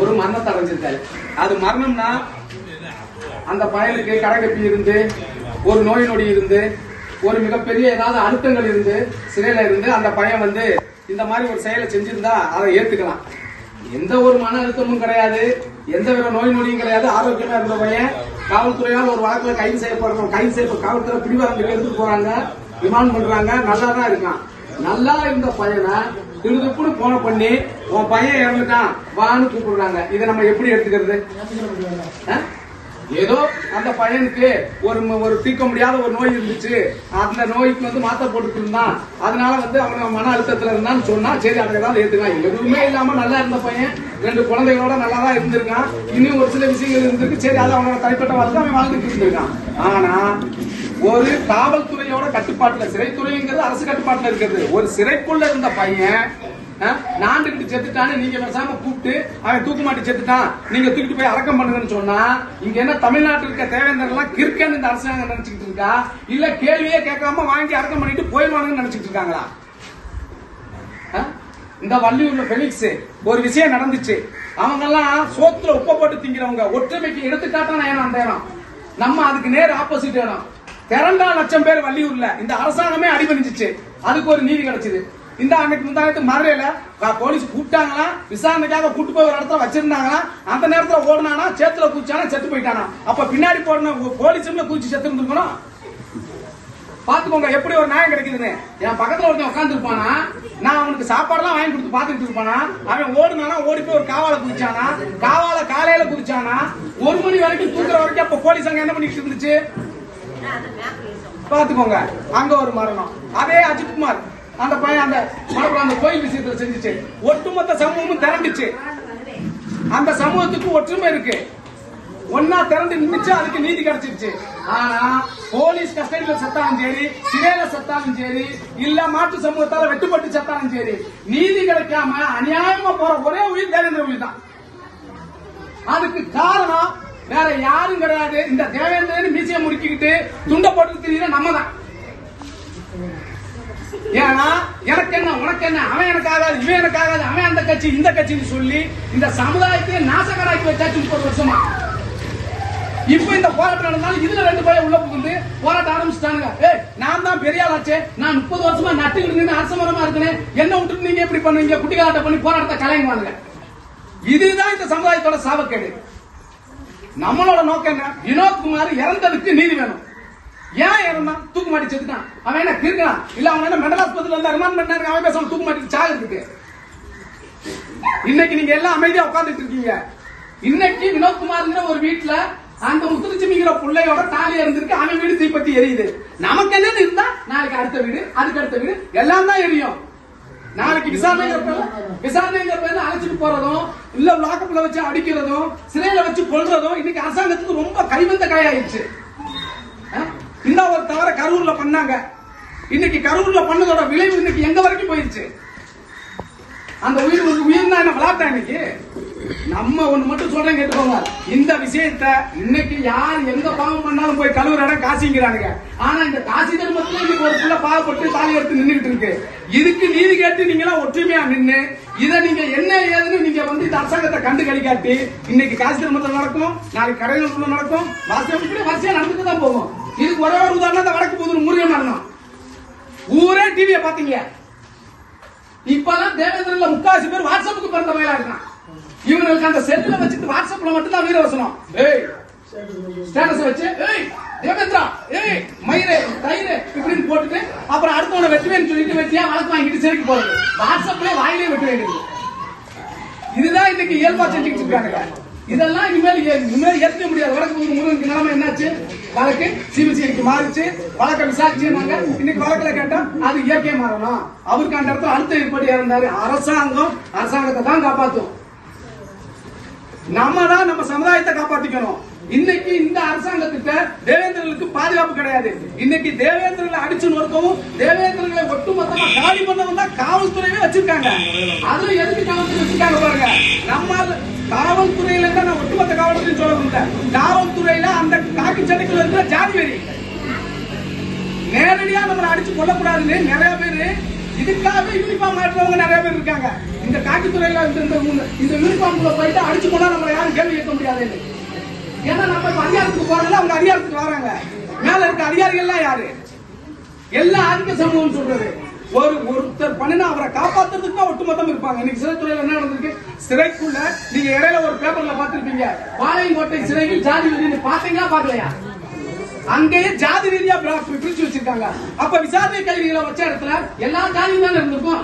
ஒரு மரணத்தை அடைஞ்சிருக்காரு. அது மரணம்னா அந்த பயலுக்கு கடகப்பி இருந்து ஒரு நோய் நொடி இருந்து ஒரு மிகப்பெரிய ஏதாவது அழுத்தங்கள் இருந்து சிறையில இருந்து அந்த பையன் வந்து இந்த மாதிரி ஒரு செயலை செஞ்சிருந்தா அதை ஏத்துக்கலாம். எந்த ஒரு மன அழுத்தமும் கிடையாது. எந்த வித நோய் நொடியும் கிடையாது. ஆரோக்கியமா இருந்த பையன் காவல்துறையால் ஒரு வழக்குல கைது செய்யப்படுறோம் கைது செய்ய காவல்துறை பிடிவாரத்துக்கு எடுத்துட்டு போறாங்க. ரிமாண்ட் பண்றாங்க நல்லா தான் இருக்கான். நல்லா இருந்த பையனை திடுதுப்புன்னு போன பண்ணி உன் பையன் இறந்துட்டான். வான்னு கூப்பிடுறாங்க. இதை நம்ம எப்படி எடுத்துக்கிறது? ஏதோ அந்த பையனுக்கு ஒரு ஒரு தீர்க்க முடியாத ஒரு நோய் இருந்துச்சு. அந்த நோய்க்கு வந்து மாத்திரை போட்டுட்டு இருந்தான் அதனால வந்து அவன் மன அழுத்தத்துல இருந்தான்னு சொன்னா சரி அதை ஏதாவது ஏத்துக்கலாம். எதுவுமே இல்லாம நல்லா இருந்த பையன் ரெண்டு குழந்தைகளோட நல்லா தான் இருந்திருக்கான். இன்னும் ஒரு சில விஷயங்கள் இருந்திருக்கு. சரி அது அவனோட தனிப்பட்ட வாழ்க்கை அவன் வாழ்ந்துட்டு இருந்திருக்கான். ஆனா ஒரு காவல்துறையோட கட்டுப்பாட்டுல சிறைத்துறைங்கிறது அரசு கட்டுப்பாட்டுல இருக்கிறது ஒரு சிறைக்குள்ள இருந்த பையன் நாண்டுகிட்டு செத்துட்டான்னு நீங்க பேசாம கூப்பிட்டு அவன் தூக்கு மாட்டி செத்துட்டான். நீங்க தூக்கிட்டு போய் அடக்கம் பண்ணுங்கன்னு சொன்னா இங்க என்ன தமிழ்நாட்டில் இருக்க தேவேந்தர் எல்லாம் கிற்கன் இந்த அரசாங்கம் நினைச்சுக்கிட்டு இருக்கா? இல்ல கேள்வியே கேட்காம வாங்கி அடக்கம் பண்ணிட்டு போயிடுவானுங்கன்னு நினைச்சிட்டு இருக்காங்களா? இந்த வள்ளியூர்ல பெலிக்ஸ் ஒரு விஷயம் நடந்துச்சு. அவங்க எல்லாம் சோத்துல உப்ப போட்டு திங்கிறவங்க. ஒற்றுமைக்கு எடுத்துக்காட்டான இடம் அந்த இடம் நம்ம அதுக்கு நேர் ஆப்போசிட் இடம் திரண்டா லட்சம் பேர் வள்ளியூர்ல. இந்த அரசாங்கமே அடிபணிஞ்சிச்சு. அதுக்கு ஒரு நீதி கிடைச்சது. இந்த அன்னைக்கு முந்தானத்து மறையில போலீஸ் கூப்பிட்டாங்களா? விசாரணைக்காக கூட்டு போய் ஒரு இடத்துல வச்சிருந்தாங்களா? அந்த நேரத்துல ஓடுனானா? சேத்துல குதிச்சானா? செத்து போயிட்டானா? அப்ப பின்னாடி போன போலீஸுமே குதிச்சு செத்து இருந்திருக்கணும். பாத்துக்கோங்க எப்படி ஒரு நியாயம் கிடைக்குதுன்னு. என் பக்கத்துல ஒருத்தன் உட்கார்ந்து இருப்பானா நான் அவனுக்கு சாப்பாடுலாம் வாங்கி கொடுத்து பாத்துக்கிட்டு இருப்பானா? அவன் ஓடுனானா ஓடி போய் ஒரு காவால குதிச்சானா? காவால காலையில குதிச்சானா? ஒரு மணி வரைக்கும் தூக்குற வரைக்கும் அப்ப போலீஸ் அங்க என்ன பண்ணிட்டு இருந்துச்சு? பாத்துக்கோங்க அங்க ஒரு மரணம். அதே அஜித்குமார் அந்த பையன் அந்த மறுபடியும் அந்த கோயில் விஷயத்துல செஞ்சுச்சு. ஒட்டுமொத்த சமூகமும் திரண்டுச்சு. அந்த சமூகத்துக்கு ஒற்றுமை இருக்கு. ஒன்னா திரண்டு நின்றுச்சு அதுக்கு நீதி கிடைச்சிருச்சு. ஆனா போலீஸ் கஸ்டடியில செத்தாலும் சரி சிறையில செத்தாலும் சரி இல்ல மாற்று சமூகத்தால வெட்டுப்பட்டு செத்தாலும் சரி நீதி கிடைக்காம அநியாயமா போற ஒரே உயிர் தேவேந்திர உயிர் தான். அதுக்கு காரணம் வேற யாரும் கிடையாது. இந்த தேவேந்திரன் மீசியை முறுக்கிக்கிட்டு துண்ட போட்டு திரியிற நம்ம தான் ஏன்னா எனக்கு என்ன உனக்கு என்ன அவன் எனக்கு ஆகாது இவன் எனக்கு ஆகாது அவன் அந்த கட்சி இந்த கட்சின்னு சொல்லி இந்த சமுதாயத்தையே நாசகராக்கி வச்சாச்சு முப்பது வருஷமா. இப்ப இந்த போராட்டம் நடந்தாலும் இதுல ரெண்டு பேரும் உள்ள புகுந்து போராட்டம் ஆரம்பிச்சிட்டானுங்க. ஏய் நான் தான் பெரிய ஆளாச்சே நான் முப்பது வருஷமா நட்டுக்கிட்டு நின்று அரசமரமா இருக்கிறேன் என்ன விட்டுட்டு நீங்க எப்படி பண்ணுவீங்க? குட்டிகாட்ட பண்ணி போராட்டத்தை கலையுங்க இதுதான் இந்த சமுதாயத்தோட சாபக்கேடு. நம்மளோட நோக்கம் என்ன? வினோத்குமார் இறந்ததுக்கு நீதி வேணும். ஏன் இறந்தான் தூக்கு மாட்டி செத்துட்டான். அவன் என்ன கிருக்கான் இல்ல அவன் என்ன மெண்டல் ஆஸ்பத்திரியில இருந்தா ரிமாண்ட் பண்ணாரு? அவன் பேசாம தூக்கு மாட்டி சாகிறதுக்கு இன்னைக்கு நீங்க எல்லாம் அமைதியா உட்கார்ந்துட்டு இருக்கீங்க. இன்னைக்கு வினோத்குமார்ங்கிற ஒரு வீட்டுல அந்த முத்துலட்சுமிங்கிற பிள்ளையோட தாலி இருந்திருக்கு அவன் வீடு தீப்பத்தி எரியுது. நமக்கு என்னன்னு இருந்தா நாளைக்கு அடுத்த வீடு அதுக்கு அடுத்த வீடு எல்லாம் தான் எரியும். நாளைக்கு விசாரணைங்கிற விசாரணைங்கிற பேர்ல அழைச்சிட்டு போறதும் இல்ல லாக்கப்ல வச்சு அடிக்கிறதும் சிறையில வச்சு கொல்றதும் இன்னைக்கு அரசாங்கத்துக்கு ரொம்ப கைவந்த காயாயிடுச்சு. அஹ்? தவிர ஒரு கரூர்ல பண்ணாங்க. இன்னைக்கு கரூர்ல பண்ணதோட விளைவு இன்னைக்கு எங்க வரைக்கும் போயிருச்சு? அந்த உயிர் ஒரு உயிர் தான் என்ன விளாட்டா இன்னைக்கு? நம்ம ஒண்ணு மட்டும் சொல்றேன் கேட்டுக்கோங்க. இந்த விஷயத்த இன்னைக்கு யார் எங்க பாவம் பண்ணாலும் போய் கழுவுற இடம் காசிங்கிறானுங்க. ஆனா இந்த காசி தர்மத்துல இன்னைக்கு ஒரு புள்ள பாவப்பட்டு தாலி எடுத்து நின்றுட்டு இருக்கு. இதுக்கு நீதி கேட்டு நீங்க எல்லாம் ஒற்றுமையா நின்று இதை நீங்க என்ன ஏதுன்னு நீங்க வந்து இந்த அரசாங்கத்தை கண்டு கழிக்காட்டி இன்னைக்கு காசி தர்மத்துல நடக்கும் நாளைக்கு கடைகளுக்குள்ள நடக்கும் வாசியம் இப்படி வரிசையா நடந்துட்டு தான் போகும். இதுக்கு ஒரே ஒரு உதாரணம் இந்த வடக்கு புதூர் முருகன் மரணம் ஊரே டிவியை பார்த்தீங்க. இப்பதான் தேவேந்திரன்ல முக்காசி பேர் வாட்ஸ்அப்புக்கு பிறந்த வயலா இருக்கான். இவங்களுக்கு அந்த செல்லுல வச்சுட்டு வாட்ஸ்அப்ல மட்டும் தான் வீரவசனம் ஏய் ஸ்டேட்டஸ் வச்சு ஏய் தேவேந்திரா ஏய் மயிரே தயிரே இப்படின்னு போட்டுட்டு அப்புறம் அடுத்தவனை வெட்டுவேன்னு சொல்லிட்டு வெட்டியா வழக்கு வாங்கிட்டு சிறைக்கு போறது. வாட்ஸ்அப்லயே வாயிலே வெட்டு வேண்டியது. இதுதான் இன்னைக்கு இயல்பா செஞ்சுக்கிட்டு இருக்காங்க இதெல்லாம் இனிமேல் ஏ- இனிமேல் ஏற்க முடியாது. வழக்கு புது முருகனுக்கு நிலைமை என்னாச்சு? வழக்கு சிபிசிஐக்கு மாறிச்சு. வழக்க விசாரிச்சுனாங்க இன்னைக்கு வழக்குல கேட்டா அது இயற்கை மாறணும். அவருக்கு அந்த இடத்துல அழுத்த ஏற்பட்டு இருந்தாரு அரசாங்கம் அரசாங்கத்தை தான் காப்பாத்தும். நம்ம தான் நம்ம சமுதாயத்தை காப்பாத்திக்கணும். இன்னைக்கு இந்த அரசாங்கத்திட்ட தேவேந்திரனுக்கு பாதுகாப்பு கிடையாது. இன்னைக்கு தேவேந்திரனை அடிச்சு நொறுக்கவும் தேவேந்திரனை ஒட்டுமொத்தமா காலி பண்ணவும் தான் காவல்துறையே வச்சிருக்காங்க. அதுல எதுக்கு காவல்துறை வச்சிருக்காங்க பாருங்க. நம்ம காவல்துறையில நான் ஒட்டுமொத்த காவல்துறையும் சொல்ல முடியல. காவல்துறையில அந்த காக்கி சட்டைக்குள்ள இருக்கிற ஜாதி வெறி. நேரடியா நம்மளை அடிச்சு கொல்லக்கூடாதுன்னு நிறைய பேரு இதுக்காக யூனிஃபார்ம் மாட்டுறவங்க நிறைய பேர் இருக்காங்க. இந்த காக்கி துறையில இந்த இந்த- இந்த யூனிஃபார்ம்குள்ள போயிட்டு அடிச்சு கொண்டா நம்மளை யாரும் கேள்வி கேட்க முடியாதுன்னு. ஏன்னா நம்ம அதிகாரத்துக்கு போறதுல அவங்க அதிகாரத்துக்கு வராங்க. மேல இருக்க அதிகாரிகள்லாம் யாரு? எல்லா ஆதிக்க சமூகம் சொல்றது. ஒரு ஒருத்தர் பண்ணினா அவரை காப்பாத்துறதுக்கு தான் ஒட்டுமொத்தம் இருப்பாங்க. இன்னைக்கு சிறைத்துறையில என்ன நடந்திருக்கு? சிறைக்குள்ள நீங்க இடையில ஒரு பேப்பர்ல பார்த்திருப்பீங்க. பாளையங்கோட்டை சிறையில் ஜாதி வெறின்னு பாத்தீங்களா பாக்கலையா அங்கேயே ஜாதி ரீதியா பிரிச்சு வச்சிருக்காங்க. அப்ப விசாரணை கைதிகளை வச்ச இடத்துல எல்லா ஜாதியும் தானே இருந்திருக்கும்?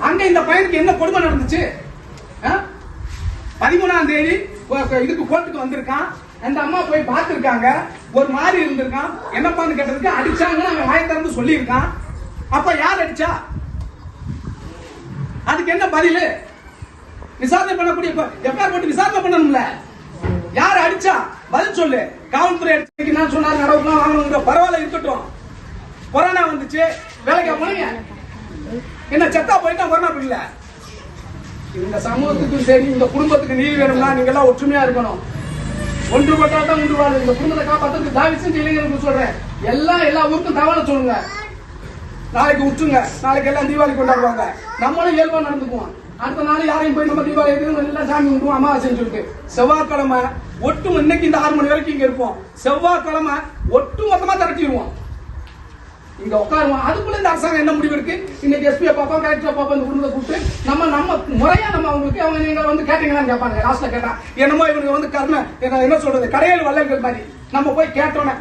அங்க இந்த பையனுக்கு என்ன கொடுமை நடந்துச்சு? ஆ? பதிமூணாம் தேதி இதுக்கு கோர்ட்டுக்கு வந்திருக்கான். அந்த அம்மா போய் பார்த்திருக்காங்க. ஒரு மாதிரி இருந்திருக்கான். என்னப்பான்னு கேட்டதுக்கு அடிச்சாங்கன்னு அவன் வாயை திறந்து சொல்லியிருக்கான். அப்ப யார் அடிச்சா? அதுக்கு என்ன பதில்? விசாரணை பண்ணக்கூடிய எஃப்ஐஆர் போட்டு விசாரணை பண்ணணும்ல. யார் அடிச்சா? பதில் சொல்லு. காவல்துறை அடிச்சு நான் சொன்னார் நடவுலாம் வாங்கணுங்கிற பரவாயில்ல இருக்கட்டும். கொரோனா வந்துச்சு. வேலைக்கு போனீங்க? என்ன செத்தா போயிட்டா கொரோனா பிடிக்கல இந்த சமூகத்துக்கும் சரி இந்த குடும்பத்துக்கு நீதி வேணும்னா நீங்க எல்லாம் ஒற்றுமையா இருக்கணும். ஒன்றுபட்டா தான் உண்டு இந்த குடும்பத்தை காப்பாற்றுறதுக்கு தாவி இல்லைங்க இளைஞர்களுக்கு சொல்றேன். எல்லா எல்லா ஊருக்கும் தகவலை சொல்லுங்க. நாளைக்கு விட்டுருங்க நாளைக்கு எல்லாம் தீபாவளி கொண்டாடுவாங்க. நம்மளும் இயல்பா நடந்துக்குவோம். அடுத்த நாள் யாரையும் போய் நம்ம தீபாவளி எடுக்கணும் எல்லாம் சாமி கும்பிடுவோம் அமாவாசைன்னு சொல்லிட்டு. செவ்வாய்க்கிழமை ஒட்டு இன்னைக்கு இந்த ஆறு மணி வரைக்கும் இங்க இருப்போம். செவ்வாய்க்கிழமை ஒட்டு மொத்தமா திரட்டிடுவோம். இங்க உட்காருவோம். அதுக்குள்ள இந்த அரசாங்கம் என்ன முடிவு இருக்கு? இன்னைக்கு எஸ்பியை பார்ப்போம் கலெக்டரை பார்ப்போம் இந்த குடும்பத்தை கூப்பிட்டு நம்ம நம்ம முறையா நம்ம அவங்களுக்கு அவங்க நீங்க வந்து கேட்டீங்களான்னு கேட்பாங்க லாஸ்ட்ல கேட்டா என்னமோ இவங்க வந்து கர்ம என்ன என்ன சொல்றது? கடையில் வல்லல்கள் மாதிரி. நம்ம போய் கேட்டோன்னே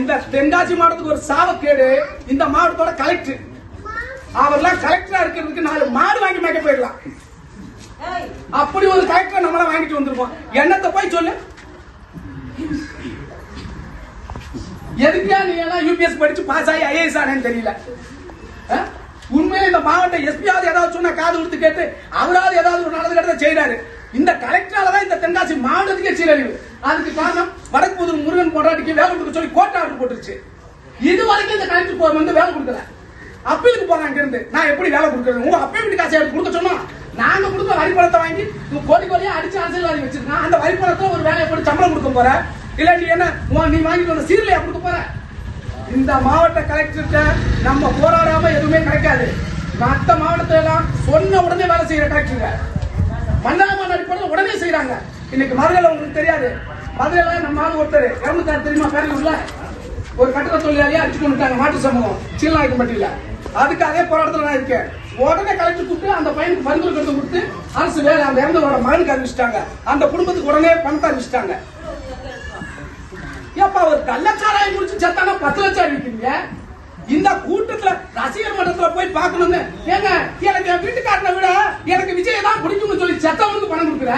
இந்த தென்காசி மாவட்டத்துக்கு ஒரு சாவக்கேடு. இந்த மாவட்டத்தோட கலெக்டர் அவர்லாம் கலெக்டரா இருக்கிறதுக்கு நாலு மாடு வாங்கி மேய்க்க போயிடலாம். அப்படி ஒரு கலெக்டர் நம்மளாம் வாங்கிட்டு வந்திருப்போம் என்னத்தை போய் சொல்லு? எதுக்கா நீ எல்லாம் யூபிஎஸ் படிச்சு பாஸ் ஆகி ஐஏஎஸ் ஆனேன்னு தெரியல? உண்மையிலே இந்த மாவட்ட எஸ்பியாவது ஏதாவது சொன்னா காது கொடுத்து கேட்டு அவராவது ஏதாவது ஒரு நல்லது கெட்டதை செய்யறாரு இந்த கலெக்டரால தான் இந்த தென்காசி மாவட்டத்துக்கே சீரழிவு. அதுக்கு காரணம் வடக்கு புதூர் முருகன் போராட்டிக்கு வேலை கொடுக்க சொல்லி கோர்ட் ஆர்டர் போட்டுருச்சு. இது வரைக்கும் இந்த கலெக்டர் போ- வந்து வேலை கொடுக்கல. அப்பீலுக்கு போறாங்க இங்க இருந்து நான் எப்படி வேலை கொடுக்கறது? உங்க அப்பே வீட்டு காசை எடுத்து கொடுக்க சொன்னோம் நாங்க கொடுத்த வரி பணத்தை வாங்கி கோடி கோடியா அடிச்சு அரசியல்வாதி வச்சிருக்கான். அந்த வரி பணத்தை ஒரு வேலையை போட்டு சம்பளம் கொடுக்க போற இல்ல நீ என்ன நீ வாங்கிட்டு வந்த சீரலையா கொடுக்க போற? இந்த மாவட்ட கலெக்டர்கிட்ட நம்ம போராடாம எதுவுமே கிடைக்காது. மற்ற மாவட்டத்தில எல்லாம் சொன்ன உடனே வேலை செய்யற கலெக்டருங்க மன்னாமன் அடிப்படையில் உடனே செய்யறாங்க இன்னைக்கு மதுரையில் உங்களுக்கு தெரியாது. மதுரையில நம்ம ஆள் ஒருத்தர். இறந்துட்டார் தெரியுமா? பேரூர்ல ஒரு கட்டண தொழிலாளியா அடிச்சுட்டு வந்துட்டாங்க மாட்டு சமூகம் சீலநாயக்கம்பட்டியில அதுக்கு அதே போராட்டத்தில் நான் இருக்கேன். உடனே கலெக்டர் கூப்பிட்டு அந்த பையனுக்கு பரிந்துரை கடிதம் கொடுத்து அரசு வேலை அந்த இறந்தவரோட மகனுக்கு அறிவிச்சிட்டாங்க. அந்த குடும்பத்துக்கு உடனே பணத்தை அறிவிச்சிட்டாங்க. ஏப்பா ஒரு கள்ளச்சாராயம் குடிச்சு செத்தானா பத்து லட்சம் அறிவிக்கிறீங்க இந்த கூட்டத்துல ரசிகர் மன்றத்துல போய் பாக்கணும்னு ஏங்க எனக்கு என் வீட்டுக்காரனை விட எனக்கு விஜய் தான் பிடிக்கும்னு சொல்லி செத்தவனுக்கு பணம் கொடுக்குற?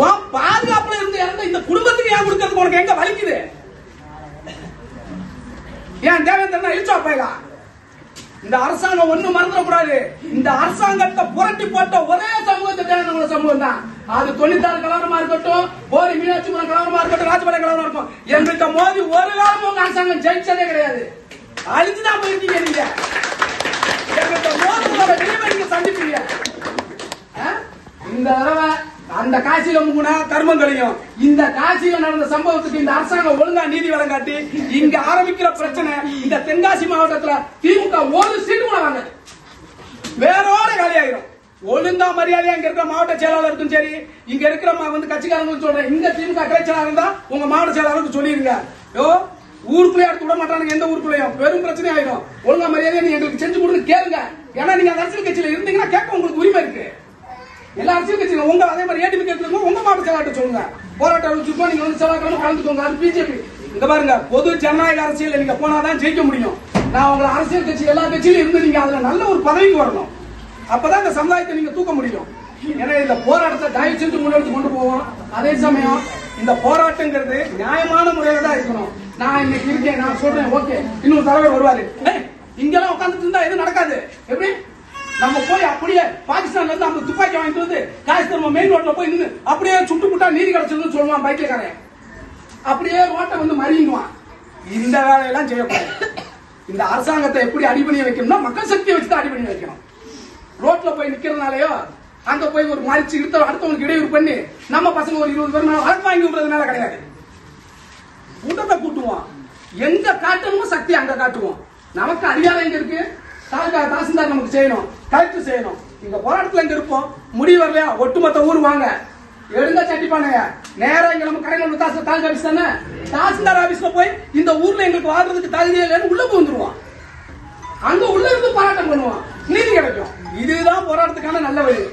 உன் பாதுகாப்புல இருந்து இறந்த இந்த குடும்பத்துக்கு ஏன் கொடுக்கறது உனக்கு எங்க வலிக்குது? ஏன் தேவேந்திரன் இழுச்சா போயலாம் இந்த அரசாங்கம் ஒண்ணு மறந்துடக்கூடாது இந்த அரசாங்கத்தை புரட்டி போட்ட ஒரே சமூகத்தை தேவேந்திர சமூகம் தான். அது தொழிற்சாலை கலவரமா இருக்கட்டும் போரி மீனாட்சிபுரம் கலவரமா இருக்கட்டும் ராஜபாளையம் கலவரமா இருக்கும் எங்கள்கிட்ட மோதி ஒரு காலமும் உங்க அரசாங்கம் ஜெயிச்சதே கிடையாது. அழிஞ்சுதான் போயிருக்கீங்க நீங்க. சந்திப்பீங்க. ஆ? இந்த தடவை அந்த காசியில கர்மம் கர்மங்களையும் இந்த காசியில நடந்த சம்பவத்துக்கு இந்த அரசாங்கம் ஒழுங்கா நீதி வழங்காட்டி இங்க ஆரம்பிக்கிற பிரச்சனை இந்த தென்காசி மாவட்டத்துல திமுக ஒரு சீட்டு கூட வாங்க வேறோட காலியாயிரும். ஒழுங்கா மரியாதையா இங்க இருக்கிற மாவட்ட செயலாளருக்கும் சரி இங்க இருக்கிற வந்து கட்சிக்காரங்களும் சொல்றேன். இங்க திமுக கிளை செயலாளர் இருந்தா உங்க மாவட்ட செயலாளருக்கு சொல்லிருங்க. யோ ஊருக்குள்ளே அடுத்து விட மாட்டானுங்க எந்த ஊருக்குள்ளேயும். பெரும் பிரச்சனை ஆயிடும் ஒழுங்கா மரியாதையை நீங்க எங்களுக்கு செஞ்சு கொடுங்க கேளுங்க. ஏன்னா நீங்க அந்த அரசியல் கட்சியில இருந்தீங்கன்னா கேட்க உங்களுக்கு உரிமை இருக்கு. எல்லா அரசியல் கட்சியில உங்க அதே மாதிரி ஏடிபி கேட்டு உங்க மாவட்ட செயலாளர்கிட்ட சொல்லுங்க. போராட்டம் வச்சுப்போம் நீங்க வந்து செவ்வாய்க்கிழமை கலந்துக்கோங்க. அது பிஜேபி இங்க பாருங்க பொது ஜனநாயக அரசியல் நீங்க போனாதான் ஜெயிக்க முடியும். நான் உங்களை அரசியல் கட்சி எல்லா கட்சியிலும் இருந்து நீங்க அதுல நல்ல ஒரு பதவிக்கு வரணும். அப்பதான் இந்த சமுதாயத்தை நீங்க தூக்க முடியும். ஏன்னா இந்த போராட்டத்தை தயவு செஞ்சு முன்னெடுத்து கொண்டு போவோம். அதே சமயம் இந்த போராட்டங்கிறது நியாயமான முறையில தான் இருக்கணும். நான் இன்னைக்கு இருக்கேன் நான் சொல்றேன் ஓகே இன்னொரு தலைவர் வருவாரு. இங்கெல்லாம் உட்காந்துட்டு இருந்தா எதுவும் நடக்காது. எப்படி? நம்ம போய் அப்படியே பாகிஸ்தான்ல இருந்து அந்த துப்பாக்கி வாங்கிட்டு வந்து காஷ்மீர் மெயின் ரோட்ல போய் நின்று அப்படியே சுட்டு புட்டா நீதி கிடைச்சிருந்து சொல்லுவான் பைக்கியக்காரன் அப்படியே ரோட்டை வந்து மறியுவான் இந்த வேலையெல்லாம் செய்யக்கூடாது. இந்த அரசாங்கத்தை எப்படி அடிபணிய வைக்கணும்னா மக்கள் சக்தியை வச்சு தான் அடிபணிய வைக்கணும். ரோட்ல போய் நிக்கிறதுனாலயோ அங்க போய் ஒரு மறிச்சு இழுத்த அடுத்தவனுக்கு இடையூறு பண்ணி நம்ம பசங்க ஒரு இருபது பேர் மேல வழக்கு வாங்கி விடுறதுனால கிடையாது. கூட்டத்தை கூட்டுவோம் எங்க காட்டணுமோ சக்தி அங்க காட்டுவோம். நமக்கு அதிகாரம் எங்க இருக்கு? தாலுகா தாசில்தார் நமக்கு செய்யணும். கலெக்டர் செய்யணும். இங்க போராட்டத்துல எங்க இருப்போம்? முடிவு வரலையா? ஒட்டுமொத்த ஊர் வாங்க. எடுங்க சட்டி பண்ணுங்க நேரா இங்க நம்ம கடையில் தாசில் தாலுகா ஆபீஸ் தானே? தாசில்தார் ஆபீஸ்ல போய் இந்த ஊர்ல எங்களுக்கு வாழ்றதுக்கு தகுதி இல்லைன்னு உள்ள வந்துருவோம் அங்க உள்ள இருந்து போராட்டம் பண்ணுவோம் நீதி கிடைக்கும். இதுதான் போராட்டத்துக்கான நல்ல வழி.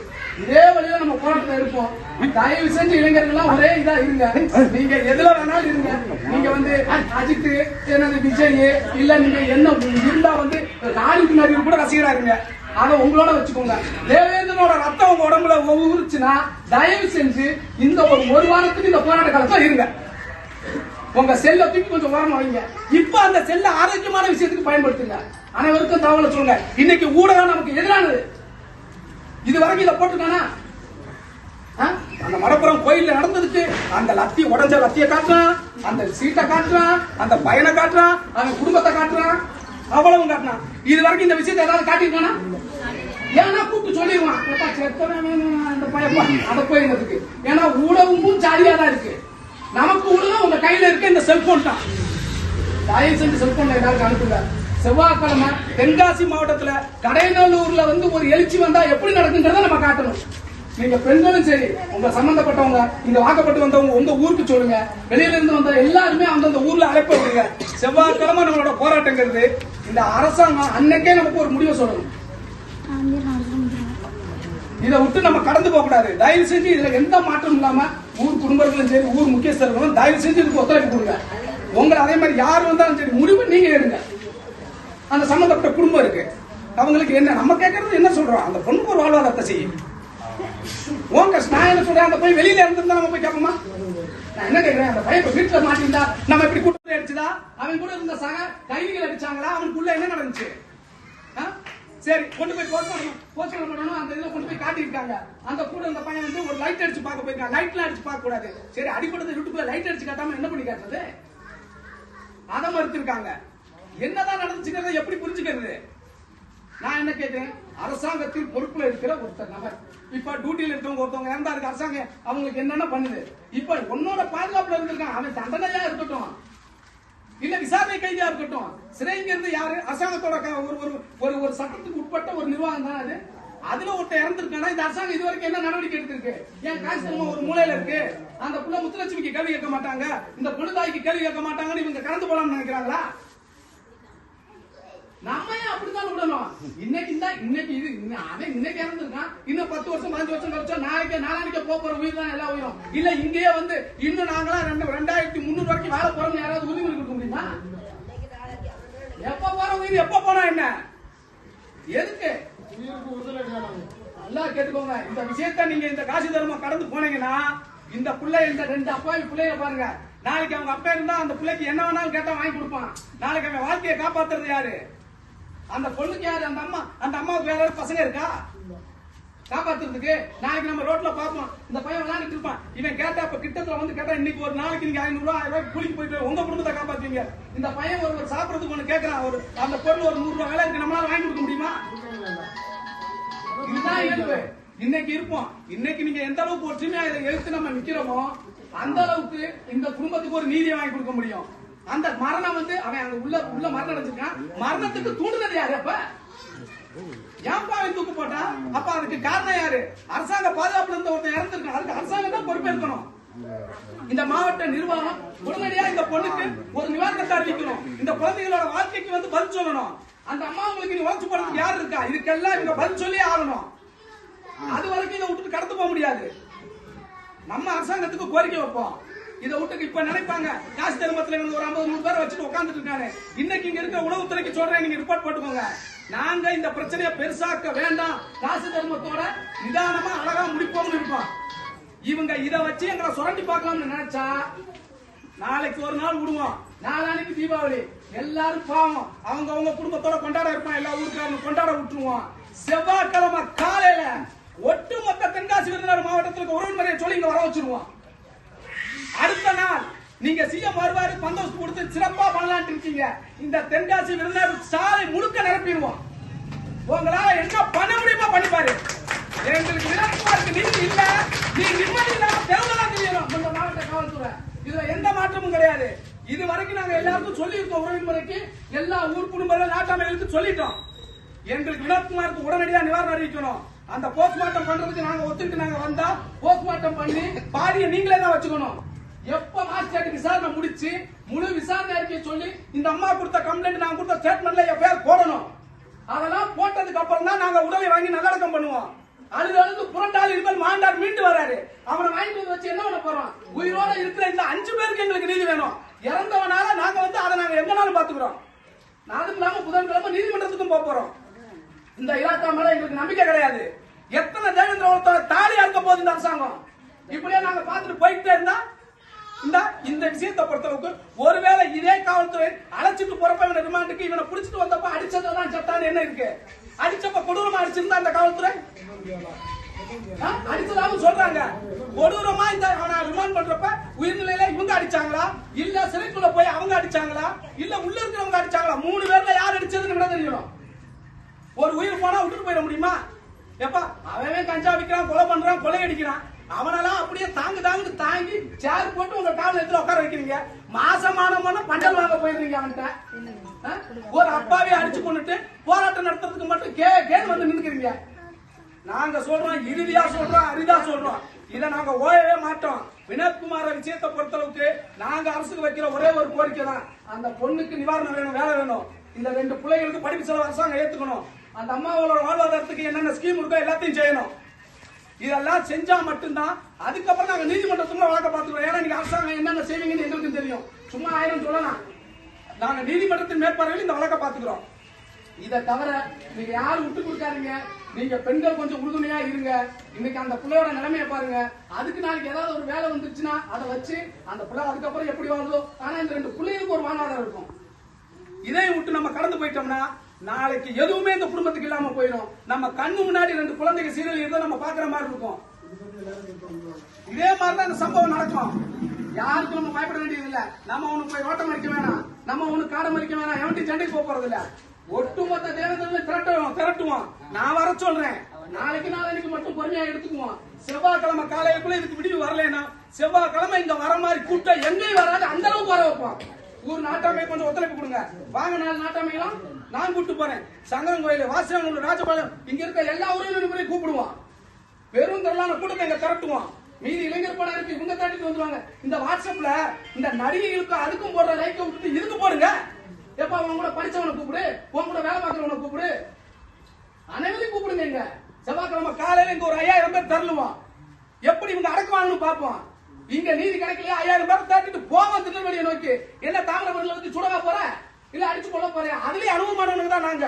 இதே வழியில நம்ம போராட்டத்தை இருப்போம். தயவு செஞ்சு இளைஞர்கள்லாம் ஒரே இதா இருங்க. நீங்க எதுல வேணாலும் இருங்க. நீங்க வந்து அஜித் என்னது விஜய் இல்ல நீங்க என்ன இருந்தா வந்து நாளைக்கு நிறைய கூட ரசிகரா இருங்க. அதை உங்களோட வச்சுக்கோங்க. தேவேந்திரனோட ரத்தம் உங்க உடம்புல ஊறுச்சுன்னா தயவு செஞ்சு இந்த ஒரு ஒரு வாரத்துக்கு இந்த போராட்ட காலத்துல இருங்க. உங்க செல்ல தூக்கி கொஞ்சம் ஓரமா வைங்க. இப்ப அந்த செல்ல ஆரோக்கியமான விஷயத்துக்கு பயன்படுத்துங்க. அனைவருக்கும் தகவலை சொல்லுங்க. இன்னைக்கு ஊடகம் நமக்கு எதிரானது. இது வரைக்கும் இதை போட்டுருக்கானா? ஆ? அந்த மடப்புறம் கோயில்ல நடந்ததுக்கு அந்த லத்தி உடஞ்ச லத்திய காட்டுறான் அந்த சீட்டை காட்டுறான் அந்த பையனை காட்டுறான் அந்த குடும்பத்தை காட்டுறான் அவ்வளவு காட்டுறான் இது வரைக்கும் இந்த விஷயத்தை ஏதாவது காட்டிருக்கானா ஏன்னா கூப்பிட்டு சொல்லிடுவான். அந்த பயப்பா அந்த பையப்பா போயிருந்ததுக்கு ஏன்னா ஊடகமும் ஜாலியா தான் இருக்கு. நமக்கு ஊடகம் உங்க கையில இருக்க இந்த செல்போன் தான். தயவு செஞ்சு செல்போன்ல எல்லாருக்கும் அனுப்புங்க. செவ்வாய்க்கிழமை தென்காசி மாவட்டத்துல கடைநல்லூர்ல வந்து ஒரு எழுச்சி வந்தா எப்படி நடக்குங்கிறத நம்ம காட்டணும். நீங்க பெண்களும் சரி உங்க சம்பந்தப்பட்டவங்க இங்க வாக்கப்பட்டு வந்தவங்க உங்க ஊருக்கு சொல்லுங்க. வெளியில இருந்து வந்த எல்லாருமே அந்தந்த ஊர்ல அழைப்பு விடுங்க செவ்வாய்க்கிழமை நம்மளோட போராட்டங்கிறது இந்த அரசாங்கம் அன்னைக்கே நமக்கு ஒரு முடிவை சொல்லணும். இதை விட்டு நம்ம கடந்து போக கூடாது. தயவு செஞ்சு இதுல எந்த மாற்றம் இல்லாம ஊர் குடும்பங்களும் சரி ஊர் முக்கியஸ்தர்களும் தயவு செஞ்சு இதுக்கு ஒத்துழைப்பு கொடுங்க. உங்களை அதே மாதிரி யார் வந்தாலும் சரி முடிவு நீங்க எடுங்க. அந்த சம்பந்தப்பட்ட குடும்பம் இருக்கு. அவங்களுக்கு என்ன நம்ம கேட்கறது என்ன சொல்றோம்? அந்த பொண்ணுக்கு ஒரு வாழ்வாதாரத்தை செய்யும் உன் கஷ்டம் நான் என்ன சொல்றேன்? அந்த போய் வெளியில இருந்திருந்தா நம்ம போய் கேட்போமா? நான் என்ன கேட்கிறேன் அந்த பையன் வீட்டுல மாட்டிருந்தா நம்ம இப்படி கூட்டத்தை அடிச்சுதா அவன் கூட இருந்த சக கைதிகள் அடிச்சாங்களா? அவனுக்குள்ள என்ன நடந்துச்சு? ஆ? சரி கொண்டு போய் போஸ்ட்மார்ட்டம் போஸ்ட்மார்ட்டம் பண்ணணும். அந்த இதுல கொண்டு போய் காட்டியிருக்காங்க. அந்த கூட அந்த பையன் வந்து ஒரு லைட் அடிச்சு பார்க்க போயிருக்கான். லைட்லாம் அடிச்சு பார்க்க கூடாது. சரி விட்டு வீட்டுக்குள்ள லைட் அடிச்சு காட்டாம என்ன பண்ணி காட்டுறது? அதை மறுத்திருக்காங்க. என்னதான் நடந்துச்சுங்கிறத எப்படி புரிஞ்சுக்கிறது? நான் என்ன கேட்டேன்? அரசாங்கத்தில் பொறுப்புல இருக்கிற ஒருத்தர் நபர். இப்ப டியூட்டில இருக்கவங்க ஒருத்தவங்க இறந்தா இருக்கு அரசாங்கம் அவங்களுக்கு என்னென்ன பண்ணுது? இப்ப உன்னோட பாதுகாப்புல இருந்திருக்கான். அவன் தண்டனையா இருக்கட்டும். இல்ல விசாரணை கைதியா இருக்கட்டும். சிறைங்கிறது யாரு? அரசாங்கத்தோட க- ஒரு ஒரு ஒரு ஒரு சட்டத்துக்கு உட்பட்ட ஒரு நிர்வாகம் தான் அது. அதுல ஒருத்தர் இறந்திருக்கானா? இந்த அரசாங்கம் இது வரைக்கும் என்ன நடவடிக்கை எடுத்திருக்கு? ஏன் காசு திரும்ப ஒரு மூலையில இருக்கு? அந்த புள்ள முத்துலட்சுமிக்கு கேள்வி கேட்க மாட்டாங்க. இந்த பொழுதாய்க்கு கேள்வி கேட்க மாட்டாங்கன்னு இவங்க கலந்து போலாம்னு நினைக்கிறாங்களா? நம்ம ஏன் அப்படித்தான் விடணும். இன்னைக்கு தான் இன்னைக்கு இது அவன் இன்னைக்கு இறந்துருக்கான். இன்னும் பத்து வருஷம் பதினஞ்சு வருஷம் கழிச்சா நாளைக்கு நாளைக்கு போக போற உயிர் தான் எல்லா உயிரும். இல்ல இங்கேயே வந்து இன்னும் நாங்களா ரெண்டு ரெண்டாயிரத்தி முந்நூறு வரைக்கும் வேலை போறோம்னு யாராவது உறுதிமொழி கொடுக்க முடியுமா? எப்ப போற உயிர் எப்ப போனா என்ன? எதுக்கு? நல்லா கேட்டுக்கோங்க. இந்த விஷயத்த நீங்க இந்த காசி தர்மம் கடந்து போனீங்கன்னா இந்த பிள்ளை இந்த ரெண்டு அப்பாவி பிள்ளைய பாருங்க. நாளைக்கு அவங்க அப்பா இருந்தா அந்த பிள்ளைக்கு என்ன வேணாலும் கேட்டா வாங்கி கொடுப்பான். நாளைக்கு அவன் வாழ்க்கையை காப்பாத்துறது யாரு? அந்த பொண்ணுக்கு யாரு? அந்த அம்மா. அந்த அம்மாவுக்கு வேற பசங்க இருக்கா? காப்பாத்துறதுக்கு நாளைக்கு நம்ம ரோட்ல பார்ப்போம். இந்த பையன் விளையாண்டுட்டு இருப்பான். இவன் கேட்டா இப்ப கிட்டத்துல வந்து கேட்டா இன்னைக்கு ஒரு நாளைக்கு நீங்க ஐநூறு ரூபாய் ஆயிரம் ரூபாய் கூலிக்கு போயிட்டு உங்க குடும்பத்தை காப்பாத்துவீங்க. இந்த பையன் ஒரு ஒரு சாப்பிடறதுக்கு ஒண்ணு கேட்கறான் ஒரு அந்த பொருள் ஒரு நூறு ரூபாய் வேலை இருக்கு. நம்மளால வாங்கி கொடுக்க முடியுமா? இதுதான் இயல்பு. இன்னைக்கு இருப்போம். இன்னைக்கு நீங்க எந்த அளவுக்கு ஒற்றுமையா இதை எழுத்து நம்ம நிக்கிறோமோ அந்த அளவுக்கு இந்த குடும்பத்துக்கு ஒரு நீதியை வாங்கி கொடுக்க முடியும். அந்த மரணம் வந்து அவன் அங்க உள்ள உள்ள மரணம் அடைஞ்சிருக்கான் மரணத்துக்கு தூண்டுனது யாரு அப்ப? ஏன்பா அவன் தூக்கு போட்டா அப்ப அதுக்கு காரணம் யாரு? அரசாங்க பாதுகாப்புல இருந்த ஒருத்தன் இறந்துருக்கான். அதுக்கு அரசாங்கம் தான் பொறுப்பேற்கணும் இந்த மாவட்ட நிர்வாகம் உடனடியா இந்த பொண்ணுக்கு ஒரு நிவாரணத்தை அறிவிக்கணும். இந்த குழந்தைகளோட வாழ்க்கைக்கு வந்து பதில் சொல்லணும். அந்த அம்மா உங்களுக்கு நீ உழைச்சு போறதுக்கு யார் இருக்கா? இதுக்கெல்லாம் இவங்க பதில் சொல்லியே ஆகணும். அது வரைக்கும் இதை விட்டுட்டு கடந்து போக முடியாது. நம்ம அரசாங்கத்துக்கு கோரிக்கை வைப்போம். இதை விட்டு இப்ப நினைப்பாங்க. காசு தர்மத்துல இவங்க ஒரு ஐம்பது நூறு பேர் வச்சுட்டு உட்காந்துட்டு இருக்காங்க இன்னைக்கு இங்க இருக்கிற உணவுத்துறைக்கு சொல்றேன் நீங்க ரிப்போர்ட் போட்டுக்கோங்க. நாங்க இந்த பிரச்சனையை பெருசாக்க வேண்டாம். காசு தர்மத்தோட நிதானமா அழகா முடிப்போம்னு இருப்போம் இவங்க இத வச்சு எங்களை சுரண்டி பார்க்கலாம்னு நினைச்சா நாளைக்கு ஒரு நாள் விடுவோம். நாளானைக்கு தீபாவளி. எல்லாரும் பாவம். அவங்க அவங்க குடும்பத்தோட கொண்டாட இருப்பான் எல்லா ஊருக்காரனும் கொண்டாட விட்டுருவோம். செவ்வாய்க்கிழமை காலையில ஒட்டுமொத்த தென்காசி விருதுநகர் மாவட்டத்திற்கு உறவினரை சொல்லி இங்க வர வச்சிருவோம். அடுத்த நாள் நீங்க சிஎம் வருவாரு பந்தோஸ்து கொடுத்து சிறப்பா பண்ணலாம்னு இருக்கீங்க. இந்த தென்காசி விருதுநகர் சாலை முழுக்க நிரப்பிடுவோம். உங்களால என்ன பண்ண முடியுமோ பண்ணிப்பாரு. எங்களுக்கு வினோத்குமாருக்கு நீதி இல்ல. நீ நிம்மதி இல்லாம தெருவுல தெரியணும் இந்த மாவட்ட காவல்துறை. இதுல எந்த மாற்றமும் கிடையாது. இது வரைக்கும் நாங்க எல்லாருக்கும் சொல்லியிருக்கோம் உறவின்முறைக்கு எல்லா ஊர் குடும்பங்கள் நாட்டாமைகளுக்கு சொல்லிட்டோம். எங்களுக்கு வினோத்குமாருக்கு உடனடியா நிவாரணம் அறிவிக்கணும். அந்த போஸ்ட்மார்ட்டம் பண்றதுக்கு நாங்க ஒத்துக்கிட்டு நாங்க வந்தா போஸ்ட்மார்ட்டம் பண்ணி பாடியை நீங்களே தான் வச்சுக்கணும். எப்ப மாஸ்டர் விசாரணை முடிச்சு முழு விசாரணை அறிக்கை சொல்லி இந்த அம்மா கொடுத்த கம்ப்ளைண்ட் நான் கொடுத்த ஸ்டேட்மெண்ட்ல என் பேர் போடணும். அதெல்லாம் போட்டதுக்கு அப்புறம் தான் நாங்க உடலை வாங்கி நல்லடக்கம் பண்ணுவோம். அழுது அழுது புரண்டால் இருமல் மாண்டார் மீண்டு வராரு. அவனை வாங்கிட்டு வந்து வச்சு என்ன பண்ண போறோம்? உயிரோட இருக்கிற இந்த அஞ்சு பேருக்கு எங்களுக்கு நீதி வேணும். இறந்தவனால நாங்க வந்து அதை நாங்க எங்கனாலும் பாத்துக்கிறோம் அதுவும் இல்லாம புதன்கிழமை நீதிமன்றத்துக்கும் போக போறோம். இந்த இலாக்கா மேல எங்களுக்கு நம்பிக்கை கிடையாது. எத்தனை தேவேந்திர தாலி அறுக்க போகுது இந்த அரசாங்கம்? இப்படியே நாங்க பார்த்துட்டு போயிட்டே இருந்தா இந்த இந்த விஷயத்தை பொறுத்தளவுக்கு ஒருவேளை இதே காவல்துறை அழைச்சிட்டு போறப்ப இவனை ரிமாண்டுக்கு இவனை புடிச்சிட்டு வந்தப்ப அடிச்சதான் சட்டான்னு என்ன இருக்கு? அடிச்சப்ப கொடூரமா அடிச்சிருந்தா அந்த காவல்துறை? ஆ? சொல்றாங்க. கொடூரமா இந்த அவனை ரிமாண்ட் பண்றப்ப உயிர்நிலையில இவங்க அடிச்சாங்களா? இல்ல சிறைக்குள்ள போய் அவங்க அடிச்சாங்களா? இல்ல உள்ள இருக்கிறவங்க அடிச்சாங்களா? மூணு பேர்ல யார் அடிச்சதுன்னு விட தெரியணும் ஒரு உயிர் போனா விட்டுட்டு போயிட முடியுமா? எப்பா அவன் கஞ்சா விற்கிறான் கொலை பண்றான் கொலை அடிக்கிறான். அவனெல்லாம் அப்படியே தாங்கு தாங்கு தாங்கி சேர் போட்டு உங்க டேபிள் எடுத்து உட்கார வைக்கிறீங்க. மாசமானவன பண்டல் வாங்க போயிருக்கீங்க அவன்கிட்ட. ஒரு அப்பாவே அடிச்சு கொண்டுட்டு போராட்டம் நடத்துறதுக்கு மட்டும் கே கேன் வந்து நின்னுக்கிறீங்க. நாங்க சொல்றோம் இறுதியா சொல்றோம் அரிதா சொல்றோம். இதை நாங்க ஓயவே மாட்டோம். வினோத்குமார விஷயத்தை பொறுத்தளவுக்கு நாங்க அரசுக்கு வைக்கிற ஒரே ஒரு கோரிக்கை தான். அந்த பொண்ணுக்கு நிவாரணம் வேணும் வேலை வேணும். இந்த ரெண்டு பிள்ளைகளுக்கு படிப்பு செலவு அரசாங்கம் ஏத்துக்கணும். அந்த அம்மாவோட வாழ்வாதாரத்துக்கு என்னென்ன ஸ்கீம் இருக்கோ எல்லாத்தையும் செய்யணும். இதெல்லாம் செஞ்சா மட்டும்தான். அதுக்கப்புறம் நாங்க நீதிமன்றத்துல வழக்க பார்த்துக்கிறோம். ஏன்னா நீங்க அரசாங்கம் என்னென்ன செய்வீங்கன்னு எங்களுக்கு தெரியும். சும்மா ஆயிரம் சொல்லலாம். நாங்க நீதிமன்றத்தின் மேற்பார்வையில் இந்த வழக்க பார்த்துக்கிறோம். இதை தவிர நீங்க யாரும் விட்டு கொடுக்காதீங்க. நீங்க பெண்கள் கொஞ்சம் உறுதுணையா இருங்க. இன்னைக்கு அந்த பிள்ளையோட நிலைமையை பாருங்க. அதுக்கு நாளைக்கு ஏதாவது ஒரு வேலை வந்துருச்சுன்னா அதை வச்சு அந்த பிள்ளை அதுக்கப்புறம் எப்படி வாழ்ந்தோ ஆனா இந்த ரெண்டு பிள்ளைகளுக்கு ஒரு வாழ்வாதாரம் இருக்கும். இதை விட்டு நம்ம கடந்து போயிட்டோம்னா நாளைக்கு எதுவுமே இந்த குடும்பத்துக்கு இல்லாம போயிடும். நம்ம கண்ணு முன்னாடி ரெண்டு குழந்தைங்க சீரியல் இருந்தா நம்ம பாக்குற மாதிரி இருக்கும். இதே மாதிரி தான் இந்த சம்பவம் நடக்கும். யாருக்கும் நம்ம பயப்பட வேண்டியது இல்ல நம்ம அவனுக்கு போய் ஓட்டம் அடிக்க வேணாம். நம்ம அவனுக்கு காடம் அடிக்க வேணாம். எவன்ட்டி சண்டைக்கு போக போறது இல்ல ஒட்டுமொத்த தேவேந்திரன் திரட்டுவோம் திரட்டுவோம். நான் வர சொல்றேன். நாளைக்கு நாளைக்கு மட்டும் பொறுமையா எடுத்துக்குவோம். செவ்வாய்க்கிழமை காலையில இதுக்கு விடிவு வரலனா செவ்வாய்க்கிழமை இங்க வர மாதிரி கூட்டம் எங்கேயும் வராது. அந்த அளவுக்கு வர வைப்போம். ஊர் நாட்டாமை கொஞ்சம் ஒத்துழைப்பு கொடுங்க. வாங்க நாலு நாட்டாமையெல்லாம். நான் கூட்டு போறேன். சங்கரன் கோயில் வாசியவங்க ராஜபாளையம் இங்க இருக்க எல்லா உறவினர்களையும் கூப்பிடுவான். வெறும் திரளான கூட்டத்தை இங்க திரட்டுவான். மீதி இளைஞர் படம் இருக்கு இவங்க தாட்டிட்டு வந்துருவாங்க. இந்த வாட்ஸ்அப்ல இந்த நடிகைகளுக்கும் அதுக்கும் போடுற லைக்க விட்டுட்டு இதுக்கு போடுங்க. எப்ப அவன் கூட படிச்சவனை கூப்பிடு உன் கூட வேலை பார்க்கறவனை கூப்பிடு. அனைவரையும் கூப்பிடுங்க இங்க. செவ்வாய்க்கிழமை காலையில இங்க ஒரு ஐயாயிரம் பேர் தரலுவான் எப்படி இவங்க அடக்குவாங்கன்னு பார்ப்போம். இங்க நீதி கிடைக்கல ஐயாயிரம் பேர் தாட்டிட்டு போவோம் திருநெல்வேலியை நோக்கி. என்ன தாமிரபரணி வந்து சுடவா போற? இல்ல அடிச்சு கொள்ள போறேன். அதுலயே அனுபவமானவனுக்கு தான் நாங்க.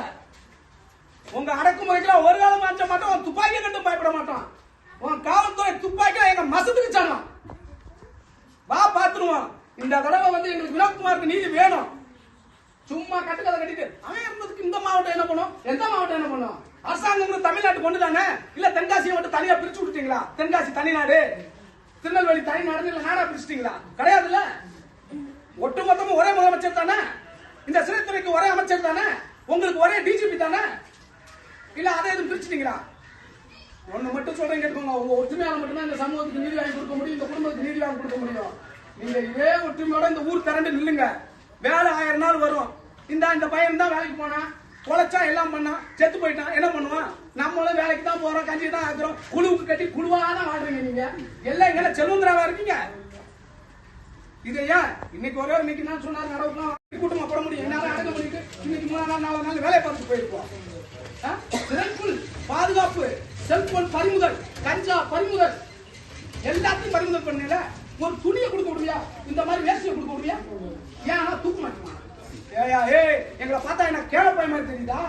உங்க எல்லாம் ஒரு காலம் மாற்ற மாட்டோம் உன் துப்பாக்கியை கட்டும் பயப்பட மாட்டோம். உன் காவல்துறை துப்பாக்கியில எங்க மசத்துக்கு சனம் வா பாத்துருவோம். இந்த தடவை வந்து எங்களுக்கு வினோத்குமாருக்கு நீதி வேணும். சும்மா கட்டுக்கதை கட்டிட்டு அவன் இருந்ததுக்கு இந்த மாவட்டம் என்ன பண்ணும்? எந்த மாவட்டம் என்ன பண்ணும்? அரசாங்கம் தமிழ்நாட்டு கொண்டு தானே? இல்ல தென்காசியை மட்டும் தனியா பிரிச்சு விட்டுட்டீங்களா? தென்காசி தனிநாடு. திருநெல்வேலி தனிநாடு இல்ல நாடா பிரிச்சிட்டீங்களா? கிடையாதுல்ல. ஒட்டுமொத்தமும் ஒரே முதலமைச்சர் தானே? இந்த சிறைத்துறைக்கு ஒரே அமைச்சர் தானே? உங்களுக்கு ஒரே டிஜிபி தானே? இல்ல அதை எதுவும் பிரிச்சுட்டீங்களா? ஒண்ணு மட்டும் சொல்றேன் கேட்டுக்கோங்க. உங்க ஒற்றுமையால மட்டும்தான் இந்த சமூகத்துக்கு நீதி வாங்கி கொடுக்க முடியும் இந்த குடும்பத்துக்கு நீதி வாங்கி கொடுக்க முடியும். நீங்க இதே ஒற்றுமையோட இந்த ஊர் திரண்டு நில்லுங்க. வேலை ஆயிரம் நாள் வரும். இந்த இந்த பையன் தான் வேலைக்கு போனான் பொழைச்சா எல்லாம் பண்ணான் செத்து போயிட்டான் என்ன பண்ணுவான் நம்மளும் வேலைக்கு தான் போறோம் கஞ்சி தான் ஆக்குறோம். குழுவுக்கு கட்டி குழுவா தான் வாழ்றீங்க நீங்க. எல்லாம் எங்க செல்வந்தராவா இருக்கீங்க? இது இன்னைக்கு ஒரே இன்னைக்கு நான் சொன்னார் நடவுலாம் கூட்டமா போட முடியும். என்னால அடக்க முடியுது. இன்னைக்கு மூணு நாள் நாலு நாள் வேலை பார்த்துட்டு போயிருப்போம் ஆ? பாதுகாப்பு செல்போன் பறிமுதல் கஞ்சா பறிமுதல். எல்லாத்தையும் பறிமுதல் பண்ணல ஒரு துணியை கொடுக்க முடியா இந்த மாதிரி வேஸ்டியை கொடுக்க முடியா ஏன் தூக்க மாட்டோமா? ஏயா ஏய் எங்களை பார்த்தா என்ன கேள மாதிரி தெரியுதா?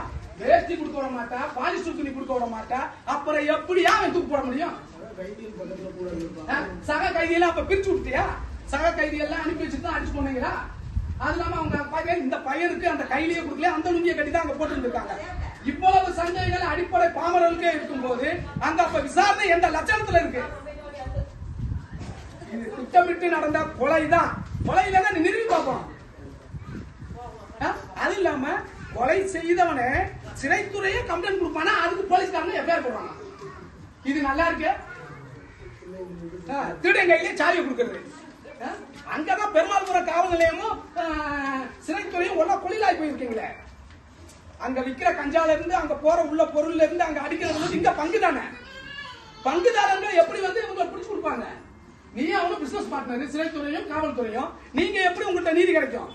வேஸ்டி கொடுக்க விட மாட்டா பாலிஸ்டர் துணி கொடுக்க விட மாட்டா. அப்புறம் எப்படியா அவன் தூக்கு போட முடியும்? சக கைதியெல்லாம் அப்ப பிரிச்சு விட்டியா சக கைதி எல்லாம் அனுப்பி வச்சுட்டு தான் அடிச்சு போனீங்களா? அது இல்லாம அவங்க பையன் இந்த பையனுக்கு அந்த கையிலேயே கொடுக்கல அந்த லுங்கியை கட்டி தான் அங்க போட்டு இருக்காங்க. இவ்வளவு சந்தேகங்கள் அடிப்படை பாமரர்களுக்கே இருக்கும்போது அங்க அப்ப விசாரணை எந்த லட்சணத்துல இருக்கு? இது திட்டமிட்டு நடந்த கொலை தான் கொலை தான் நிறுவி பார்ப்போம் ஆ? அது இல்லாம கொலை செய்தவனே சிறைத்துறையே கம்ப்ளைண்ட் கொடுப்பானா? அதுக்கு போலீஸ்காரங்க எஃப்ஐஆர் போடுவாங்க. இது நல்லா இருக்கு? ஆ, திருடன் கையிலே சாவி கொடுக்கறது. அங்கதான் பெருமாள்புரம் காவல் நிலையமும் சிறைத்துறையும் ஒன்னா கொள்ளையிலாய் போயிருக்கீங்களே. அங்க விக்கிற கஞ்சால இருந்து அங்க போற உள்ள பொருள்ல இருந்து அங்க அடிக்கிறது வந்து இங்க பங்கு தானே? பங்குதாரர்கள் எப்படி வந்து இவங்களை பிடிச்சு கொடுப்பாங்க? நீ அவனும் பிசினஸ் பார்ட்னர் சிறைத்துறையும் காவல்துறையும் நீங்க எப்படி உங்கள்கிட்ட நீதி கிடைக்கும்?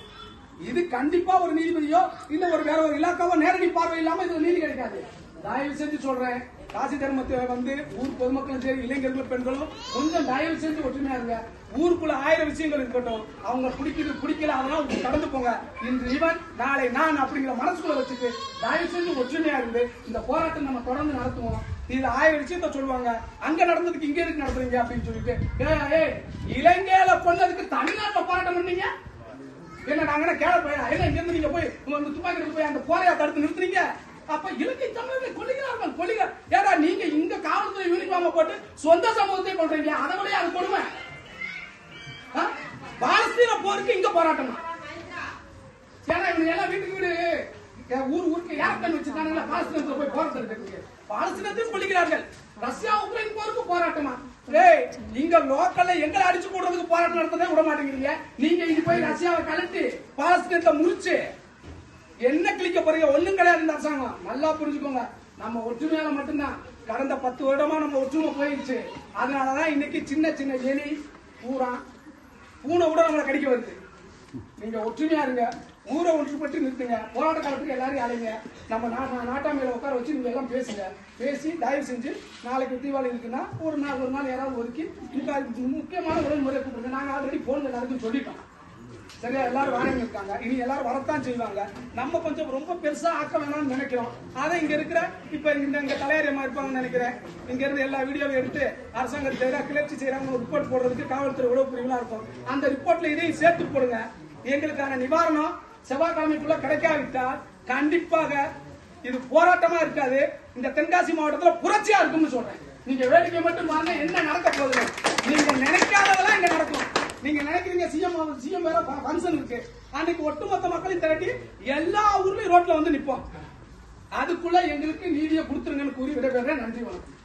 இது கண்டிப்பா ஒரு நீதிபதியோ இல்ல ஒரு வேற ஒரு இலாக்காவோ நேரடி பார்வை இல்லாம இதுல நீதி கிடைக்காது. தயவு செஞ்சு சொல்றேன். காசி தர்மத்தை வந்து ஊர் பொதுமக்களும் சரி இளைஞர்களும் பெண்களும் கொஞ்சம் தயவு செஞ்சு ஒற்றுமையா இருங்க ஊருக்குள்ள ஆயிரம் விஷயங்கள் இருக்கட்டும். அவங்க பிடிக்கிறது பிடிக்கல அதெல்லாம் கடந்து போங்க. இன்று இவன் நாளை நான் அப்படிங்கிற மனசுக்குள்ள வச்சுட்டு தயவு செஞ்சு ஒற்றுமையா இருந்து இந்த போராட்டம் நம்ம தொடர்ந்து நடத்துவோம். இது ஆயிரம் விஷயத்த சொல்லுவாங்க. அங்க நடந்ததுக்கு இங்க எதுக்கு நடத்துறீங்க அப்படின்னு சொல்லிட்டு இலங்கையில கொண்டதுக்கு தமிழ்நாட்டுல போராட்டம் பண்ணீங்க? என்ன நாங்க கேள போய் என்ன இங்க இருந்து நீங்க போய் உங்க துப்பாக்கி போய் அந்த போரையா தடுத்து நிறுத்துறீங்க? அப்ப இலங்கை தமிழர்களை கொள்ளுகிறார்கள் கொள்ளுங்க ஏடா நீங்க இங்க காவல்துறை யூனிஃபார்ம் போட்டு சொந்த சமூகத்தை கொள்றீங்க அதை விட அது கொடுமை? பாலஸ்தீன போருக்கு இங்க போராட்டமா? ஏன்னா இவங்க எல்லாம் வீட்டுக்கு வீடு. ஊர் ஊருக்கு ஏர்கன் வச்சிருக்கானுங்களா பாலஸ்தீனத்துல போய் போராட்டம் பாலஸ்தீனத்தையும் கொள்ளுகிறார்கள் ரஷ்யா உக்ரைன் போருக்கு போராட்டமா? ஏய் நீங்க லோக்கல்ல எங்களை அடிச்சு போடுறதுக்கு போராட்டம் நடத்ததே விட மாட்டேங்கிறீங்க. நீங்க இங்க போய் ரஷ்யாவை கலட்டி பாலஸ்தீனத்தை முறிச்சு என்ன கிளிக்க போறீங்க? ஒண்ணும் கிடையாது இந்த அரசாங்கம். நல்லா புரிஞ்சுக்கோங்க. நம்ம ஒற்றுமையால மட்டும்தான் கடந்த பத்து வருடமா நம்ம ஒற்றுமை போயிடுச்சு. அதனாலதான் இன்னைக்கு சின்ன சின்ன எலி பூரா பூனை கூட நம்மளை கடிக்க வருது. நீங்க ஒற்றுமையா இருங்க. ஊரை ஒன்றுபட்டு நிறுத்துங்க. போராட்ட காலத்துக்கு எல்லாரும் அலைங்க நம்ம நா- நா- நாட்டாமையில உட்கார வச்சு நீங்க எல்லாம் பேசுங்க. பேசி தயவு செஞ்சு நாளைக்கு தீபாவளி இருக்குன்னா ஒரு நாள் ஒரு நாள் யாராவது ஒதுக்கி முக்கியமான உடல் முறை கூப்பிடுங்க. நாங்க ஆல்ரெடி போன் எல்லாருக்கும் சொல்லிட்டோம். சரியா? எல்லாரும் வாடகை இருக்காங்க இனி எல்லாரும் வரத்தான் செய்வாங்க. நம்ம கொஞ்சம் ரொம்ப பெருசா ஆக்க வேணாம்னு நினைக்கிறோம். அதை இங்க இருக்கிற இப்ப இந்த இங்க தலையாரியமா இருப்பாங்கன்னு நினைக்கிறேன். இங்க இருந்து எல்லா வீடியோவும் எடுத்து அரசாங்கத்தை எதிராக கிளர்ச்சி செய்யறாங்கன்னு ரிப்போர்ட் போடுறதுக்கு காவல்துறை உளவு பிரிவுலாம் இருக்கும். அந்த ரிப்போர்ட்ல இதையும் சேர்த்து போடுங்க. எங்களுக்கான நிவாரணம் செவ்வாய்க்கிழமைக்குள்ள கிடைக்காவிட்டால் கண்டிப்பாக இது போராட்டமா இருக்காது. இந்த தென்காசி மாவட்டத்துல புரட்சியா இருக்கும்னு சொல்றேன். நீங்க வேடிக்கை மட்டும் பாருங்க என்ன நடக்க போகுது நீங்க நினைக்காததெல்லாம் இங்க நடக்கும். நீங்க நினைக்கிறீங்க சிஎம் சிஎம் வேற ஃபங்க்ஷன் இருக்கு. அன்னைக்கு ஒட்டுமொத்த மக்களையும் திரட்டி எல்லா ஊர்லயும் ரோட்ல வந்து நிப்போம். அதுக்குள்ள எங்களுக்கு நீதியை கொடுத்துருங்கன்னு கூறி விடைபெறுறேன் நன்றி வணக்கம்.